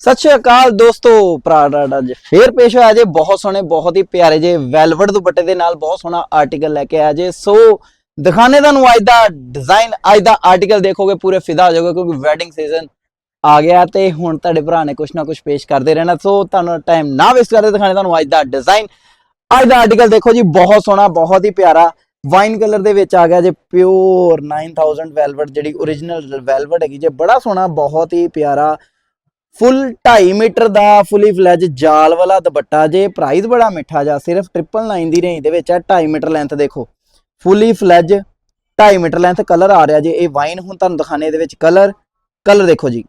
ਸਤਿ ਸ਼੍ਰੀ ਅਕਾਲ ਦੋਸਤੋ, ਭਰਾ ਅੱਜ ਫੇਰ ਪੇਸ਼ ਹੋਇਆ ਜੇ ਬਹੁਤ ਸੋਹਣੇ, ਬਹੁਤ ਹੀ ਪਿਆਰੇ ਜੇ ਵੈਲਵਟ ਦੁਪੱਟੇ ਦੇ ਨਾਲ ਬਹੁਤ ਸੋਹਣਾ ਆਰਟੀਕਲ ਲੈ ਕੇ ਆਇਆ ਜੇ। ਸੋ ਦਿਖਾਣੇ ਤੁਹਾਨੂੰ ਅੱਜ ਦਾ ਡਿਜ਼ਾਈਨ ਅੱਜ ਦਾ ਆਰਟੀਕਲ ਦੇਖੋਗੇ ਪੂਰੇ ਫਿਦਾ ਹੋ ਜਾਓਗੇ ਕਿਉਂਕਿ ਵੈਡਿੰਗ ਸੀਜ਼ਨ ਆ ਗਿਆ ਤੇ ਹੁਣ ਤੁਹਾਡੇ ਭਰਾ ਨੇ ਕੁਛ ਨਾ ਕੁਛ ਪੇਸ਼ ਕਰਦੇ ਰਹਿਣਾ। ਸੋ ਤੁਹਾਨੂੰ ਟਾਈਮ ਨਾ ਵੇਸਟ ਕਰਦੇ ਦਿਖਾਣੇ ਤੁਹਾਨੂੰ ਅੱਜ ਦਾ ਡਿਜ਼ਾਈਨ ਅੱਜ ਦਾ ਆਰਟੀਕਲ ਦੇਖੋ ਜੀ, ਬਹੁਤ ਸੋਹਣਾ, ਬਹੁਤ ਹੀ ਪਿਆਰਾ। ਵਾਈਨ ਕਲਰ ਦੇ ਵਿੱਚ ਆ ਗਿਆ ਜੇ ਪਿਓਰ 9000 ਵੈਲਵਟ, ਜਿਹੜੀ origignal ਵੈਲਵਟ ਹੈਗੀ ਜੇ, ਬੜਾ ਸੋਹਣਾ, ਬਹੁਤ ਹੀ ਪਿਆਰਾ ਫੁੱਲ 2.5 ਮੀਟਰ ਦਾ ਫੁੱਲੀ ਫਲੈਜ ਜਾਲ ਵਾਲਾ ਦੁਪੱਟਾ ਜੇ ਪ੍ਰਾਈਸ ਬੜਾ ਮਿੱਠਾ ਜਾ, ਸਿਰਫ 999 ਦੀ ਰੇਂਜ ਦੇ ਵਿੱਚ ਹੈ 2.5 ਮੀਟਰ ਲੈਂਥ ਦੇਖੋ। ਫੁੱਲੀ ਫਲੈਜ 2.5 ਮੀਟਰ ਲੈਂਥ ਕਲਰ ਆ ਰਿਹਾ ਜੇ, ਇਹ ਵਾਈਨ ਹੁਣ ਤੁਹਾਨੂੰ ਦਿਖਾਣੇ ਦੇ ਵਿੱਚ ਕਲਰ ਕਲਰ ਦੇਖੋ ਜੀ।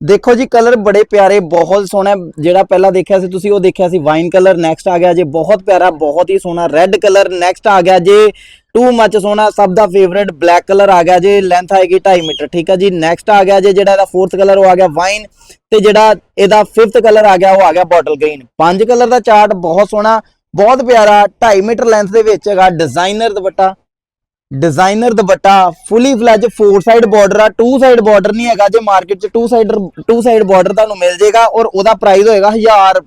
ਦੇਖੋ ਜੀ ਕਲਰ ਬੜੇ ਪਿਆਰੇ, ਬਹੁਤ ਸੋਹਣਾ, ਜਿਹੜਾ ਪਹਿਲਾਂ ਦੇਖਿਆ ਸੀ ਤੁਸੀਂ, ਉਹ ਦੇਖਿਆ ਸੀ ਵਾਈਨ ਕਲਰ ਨੈਕਸਟ ਆ ਗਿਆ ਜੇ, ਬਹੁਤ ਪਿਆਰਾ, ਬਹੁਤ ਹੀ ਸੋਹਣਾ ਰੈੱਡ ਕਲਰ ਨੈਕਸਟ ਆ ਗਿਆ ਜੇ ਟੂ ਮੱਚ ਸੋਹਣਾ, ਸਭ ਦਾ ਫੇਵਰੇਟ ਬਲੈਕ ਕਲਰ ਆ ਗਿਆ ਜੇ ਲੈਂਥ ਆਏਗੀ 2.5 ਮੀਟਰ, ਠੀਕ ਆ ਜੀ? ਨੈਕਸਟ ਆ ਗਿਆ ਜੇ, ਜਿਹੜਾ ਇਹਦਾ ਫੋਰਥ ਕਲਰ ਉਹ ਆ ਗਿਆ ਵਾਈਨ ਤੇ ਜਿਹੜਾ ਇਹਦਾ ਫਿਫਥ ਕਲਰ ਆ ਗਿਆ, ਉਹ ਆ ਗਿਆ ਬੋਟਲ ਗ੍ਰੀਨ ਪੰਜ ਕਲਰ ਦਾ ਚਾਰਟ ਬਹੁਤ ਸੋਹਣਾ, ਬਹੁਤ ਪਿਆਰਾ 2.5 ਮੀਟਰ ਲੈਂਥ ਦੇ ਵਿੱਚ ਹੈਗਾ designer dupatta. Designer dupatta fully ਫਲੈਜ four side border ਆ ਟੂ ਸਾਈਡ ਬਾਰਡਰ ਨਹੀਂ ਹੈਗਾ ਜੇ ਮਾਰਕੀਟ 'ਚ two side two side border ਤੁਹਾਨੂੰ ਮਿਲ ਜੇਗਾ ਔਰ ਉਹਦਾ ਪ੍ਰਾਈਸ ਹੋਏਗਾ 1000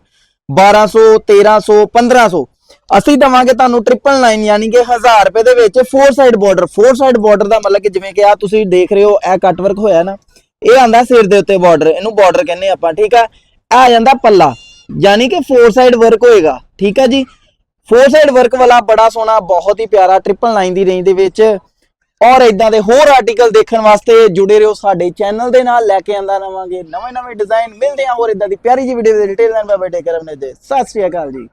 1200 1300 1500 ਅਸੀਂ ਦਵਾਂਗੇ ਤੁਹਾਨੂੰ 999 ਯਾਨੀ ਕਿ 1000 ਰੁਪਏ ਦੇ ਵਿੱਚ four side border four side border ਦਾ ਮਤਲਬ ਕਿ ਜਿਵੇਂ ਕਿ ਆ ਤੁਸੀਂ ਦੇਖ ਰਹੇ ਹੋ, ਇਹ ਕੱਟ ਵਰਕ ਹੋਇਆ ਨਾ, ਇਹ ਆਂਦਾ ਸਿਰ ਦੇ ਉੱਤੇ ਬਾਰਡਰ ਇਹਨੂੰ ਬਾਰਡਰ ਕਹਿੰਦੇ ਆਪਾਂ, ਠੀਕ ਆ? ਇਹ ਆ ਜਾਂਦਾ ਪੱਲਾ, ਯਾਨੀ ਕਿ ਫੋਰ ਸਾਈਡ ਵਰਕ ਹੋਏਗਾ, ਠੀਕ ਆ ਜੀ? ਫੋਰ ਸਾਈਡ ਵਰਕ ਵਾਲਾ ਬੜਾ ਸੋਹਣਾ, ਬਹੁਤ ਹੀ ਪਿਆਰਾ 999 ਦੀ ਰੇਂਜ ਦੇ ਵਿੱਚ, ਔਰ ਇਦਾਂ ਦੇ ਹੋਰ ਆਰਟੀਕਲ ਦੇਖਣ ਵਾਸਤੇ ਜੁੜੇ ਰਹੋ ਸਾਡੇ ਚੈਨਲ ਦੇ ਨਾਲ, ਲੈ ਕੇ ਆਂਦਾ ਰਵਾਂਗੇ ਨਵੇਂ ਨਵੇਂ ਡਿਜ਼ਾਈਨ ਮਿਲਦੇ ਆ ਹੋਰ ਇਦਾਂ ਦੀ ਪਿਆਰੀ ਜੀ ਵੀਡੀਓ ਦੇ ਡਿਟੇਲ ਨਾਲ ਬਾਬਾ ਟੇਕਰ ਆਪਣੇ ਦੇ ਸਤਿ ਸ਼੍ਰੀ ਅਕਾਲ ਜੀ।